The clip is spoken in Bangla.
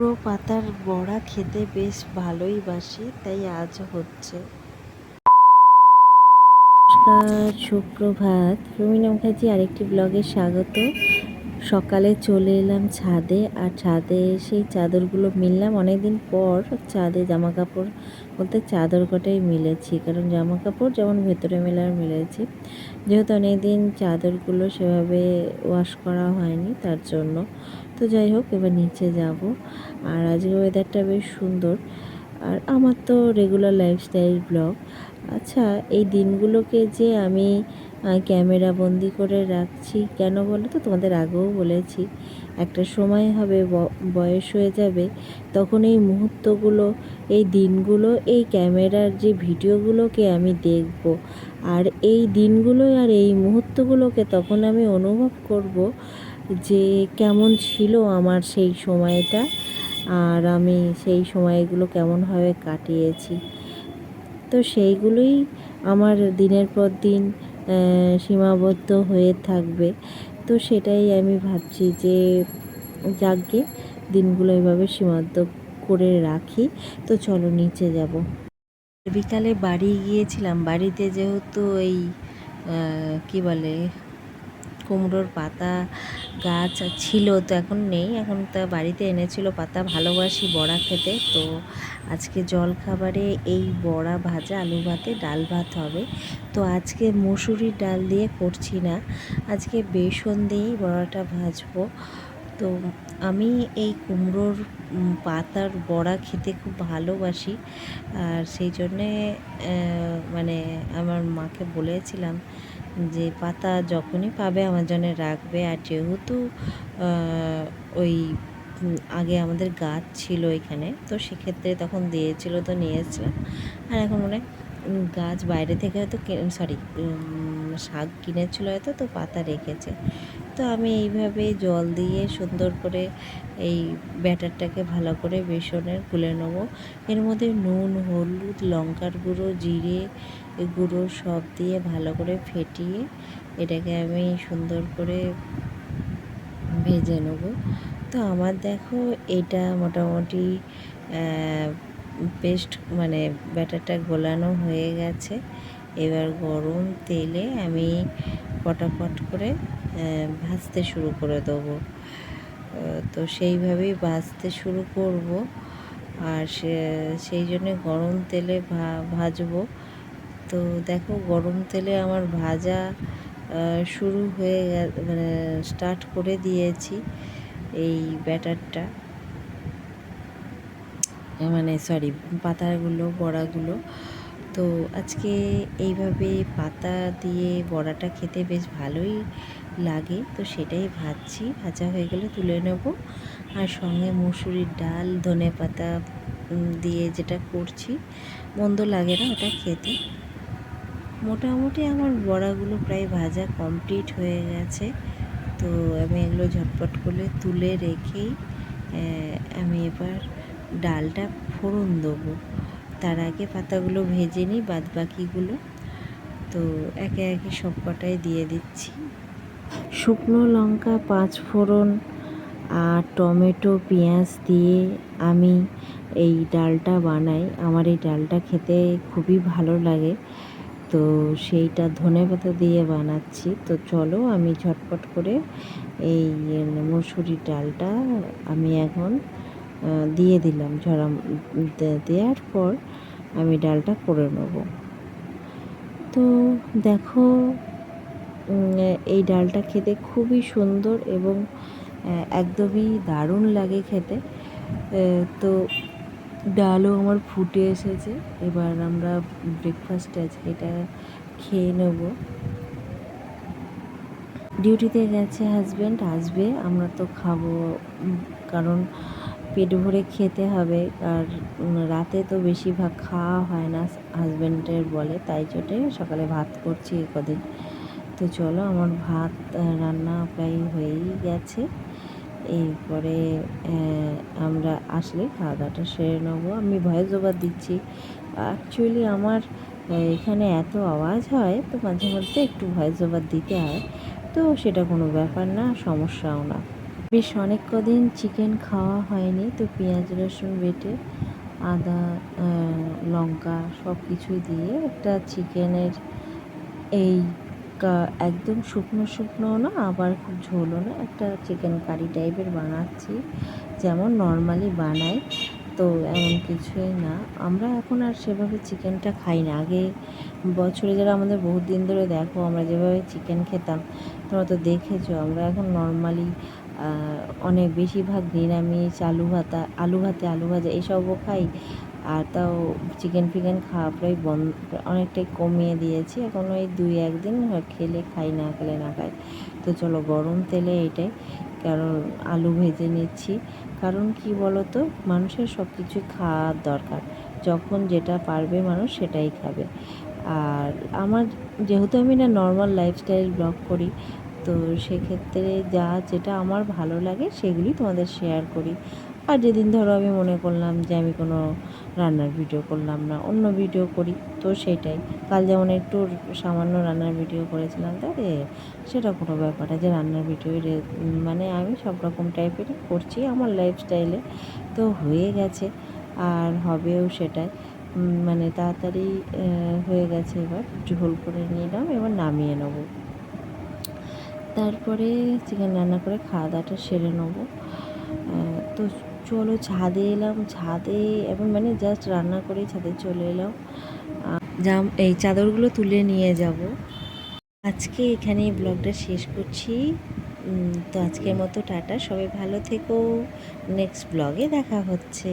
কুমড়ো পাতার বড়া খেতে বেশ ভালোই বাসি, তাই আজ হচ্ছে। নমস্কার, সুপ্রভাত। রুমিনা মুখার্জি, আরেকটি ব্লগে স্বাগত। সকালে চলে এলাম ছাদে, আর ছাদে সেই চাদরগুলো মিললাম। অনেকদিন পর ছাদে জামা কাপড় বলতে চাদর কটাই মিলেছি, কারণ জামা কাপড় যেমন ভেতরে মেলার মিলেছি। যেহেতু অনেকদিন চাদরগুলো সেভাবে ওয়াশ করা হয়নি, তার জন্য তো যাই হোক, এবার নিচে যাব। আর আজকে ওয়েদারটা বেশ সুন্দর। আর আমার তো রেগুলার লাইফস্টাইল ব্লগ আচ্ছা এই দিনগুলোকে যে আমি ক্যামেরা বন্দি করে রাখছি কেন বলো তো? তোমাদের আগেও বলেছি। একটা সময় হবে বয়স হয়ে যাবে, তখন এই মুহূর্তগুলো, এই দিনগুলো, এই ক্যামেরার যে ভিডিওগুলোকে আমি দেখব। আর এই দিনগুলো আর এই মুহূর্তগুলোকে তখন আমি অনুভব করব যে কেমন ছিল আমার সেই সময়টা আর আমি সেই সময়গুলো কেমনভাবে কাটিয়েছি। তো সেইগুলোই আমার দিনের পর দিন সীমাবদ্ধ হয়ে থাকবে। তো সেটাই আমি ভাবছি যে যাকগে, দিনগুলো এভাবে সীমাবদ্ধ করে রাখি। তো চলো নিচে যাব। বিকালে বাড়ি গিয়েছিলাম। বাড়িতে যেহেতু এই কি বলে কুমড়োর পাতা গাছ ছিল তো এখন নেই। এখন তা বাড়িতে এনেছিল পাতা, ভালোবাসি বড়া খেতে। তো আজকে জল খাবারে এই বড়া ভাজা, আলু ভাতে, ডাল ভাত হবে। তো আজকে মুসুরির ডাল দিয়ে করছি না। আজকে বেসন দিয়েই বড়াটা ভাজবো। তো আমি এই কুমড়োর পাতার বড়া খেতে খুব ভালোবাসি। আর সেই জন্যে মানে আমার মাকে বলেছিলাম যে পাতা যখনই পাবে আমার জন্য রাখবে। আর যেহেতু ওই আগে আমাদের গাছ ছিল এখানে, তো সেক্ষেত্রে তখন দিয়েছিল, তো নিয়ে এসেছিলাম। আর এখন মনে গাছ বাইরে থেকে হয়তো সরি শাক কিনেছিল হয়তো তো পাতা রেখেছে। তো আমি এইভাবে জল দিয়ে সুন্দর করে এই ব্যাটারটাকে ভালো করে বেসনের গুলে নেব। এর মধ্যে নুন, হলুদ, লঙ্কার গুঁড়ো, জিরে গুঁড়ো সব দিয়ে ভালো করে ফেটিয়ে এটাকে আমি সুন্দর করে ভেজে নেব। তো আমার দেখো এটা মোটামুটি পেস্ট মানে ব্যাটারটা গোলানো হয়ে গেছে। এবার গরম তেলে আমি পটাপট করে ভাজতে শুরু করে দেবো। তো সেইভাবেই ভাজতে শুরু করব। আর সেই জন্যে গরম তেলে ভাজবো। তো দেখো গরম তেলে আমার ভাজা শুরু হয়ে মানে স্টার্ট করে দিয়েছি এই ব্যাটারটা। মানে সরি পাতাগুলো, বড়াগুলো। তো আজকে এইভাবে পাতা দিয়ে বড়াটা খেতে বেশ ভালোই লাগে, তো সেটাই ভাজছি। ভাজা হয়ে গেলে তুলে নেব। আর সঙ্গে মুসুরির ডাল, ধনে পাতা দিয়ে যেটা করছি, মন্দ লাগে না ওটা খেতে। মোটামুটি আমার বড়াগুলো প্রায় ভাজা কমপ্লিট হয়ে গেছে। তো আমি এগুলো ঝটপট করে তুলে রেখেই আমি এবার ডালটা ফোড়ন দেবো। তার আগে পাতাগুলো ভেজে নিই বাদ বাকিগুলো তো একে একে সব কটাই দিয়ে দিচ্ছি। শুকনো লঙ্কা, পাঁচ ফোড়ন আর টমেটো, পেঁয়াজ দিয়ে আমি এই ডালটা বানাই। আমার এই ডালটা খেতে খুবই ভালো লাগে। তো সেইটা ধনে পাতা দিয়ে বানাচ্ছি। তো চলো আমি ঝটপট করে এই মসুরির ডালটা আমি এখন দিয়ে দিলাম ঝরা দেওয়ার পর আমি ডালটা করে নেব। তো দেখো এই ডালটা খেতে খুবই সুন্দর এবং একদমই দারুণ লাগে খেতে। তো ডালও আমার ফুটে এসেছে। এবার আমরা ব্রেকফাস্ট আছে এটা খেয়ে নেব। ডিউটিতে গেছে হাজব্যান্ড আসবে। আমরা তো খাব কারণ পেট ভরে খেতে হবে। আর রাতে তো বেশিরভাগ খাওয়া হয় না হাজব্যান্ডের বলে। তাই জন্যে সকালে ভাত করছি কদিন। তো চলো, আমার ভাত রান্না প্রায় হয়েই গেছে। এরপরে আমরা আসলে খাওয়া দাওয়াটা সেরে নেব। আমি ভয়েস ওভার দিচ্ছি। অ্যাকচুয়ালি আমার এখানে এত আওয়াজ হয় তো মাঝে মধ্যে একটু ভয়েস ওভার দিতে হয়। তো সেটা কোনো ব্যাপার না, সমস্যাও না। বেশ অনেক কদিন চিকেন খাওয়া হয়নি, তো পেঁয়াজ, রসুন বেটে আদা লঙ্কা সব কিছুই দিয়ে একটা চিকেনের এই একদম শুকনো শুকনো না, আবার খুব ঝোলও না, একটা চিকেন কারি টাইপের বানাচ্ছি। যেমন নর্মালি বানাই, তো এমন কিছুই না। আমরা এখন আর সেভাবে চিকেনটা খাই না। আগে বছরে যারা আমাদের বহুত দিন ধরে দেখো, আমরা যেভাবে চিকেন খেতাম, তোমরা তো দেখেছ, আমরা এখন নর্মালি অনেক বেশিরভাগ নিরামিষ, আলু ভাতা, আলু ভাতে আলু ভাজা এসবও খাই। আর তাও চিকেন ফিকেন খাওয়া প্রায় বন্ধ, অনেকটাই কমিয়ে দিয়েছি। এখন ওই দুই একদিন খেলে খাই, না খেলে না খাই। তো চলো গরম তেলে এটাই, কারণ আলু ভেজে নিচ্ছি। কারণ কি বলো তো মানুষের সব কিছু খাওয়ার দরকার। যখন যেটা পারবে মানুষ সেটাই খাবে। আর আমার যেহেতু আমি না নর্মাল লাইফস্টাইল ব্লগ করি তো সেক্ষেত্রে যা যেটা আমার ভালো লাগে সেগুলি তোমাদের শেয়ার করি। আর যেদিন ধরো আমি মনে করলাম যে আমি কোনো রান্নার ভিডিও করলাম না, অন্য ভিডিও করি, তো সেটাই। কাল যেমন একটু সামান্য রান্নার ভিডিও করেছিলাম তাই সেটা কোনো ব্যাপার না যে রান্নার ভিডিও মানে আমি সব রকম টাইপেরই করছি আমার লাইফস্টাইলে তো হয়ে গেছে, আর হবেও সেটাই। মানে তাড়াতাড়ি হয়ে গেছে এবার ঝোল করে নিলাম, এবার নামিয়ে নেব। তারপরে চিকেন রান্না করে খাওয়া দাওয়াটা সেরে নেব। তো চলো ছাদে এলাম, ছাদে এখন মানে জাস্ট রান্না করে ছাদে চলে এলাম। জাম এই চাদরগুলো তুলে নিয়ে যাব। আজকে এখানে ব্লগটা শেষ করছি। তো আজকের মতো টাটা, সবাই ভালো থেকো। নেক্সট ব্লগে দেখা হচ্ছে।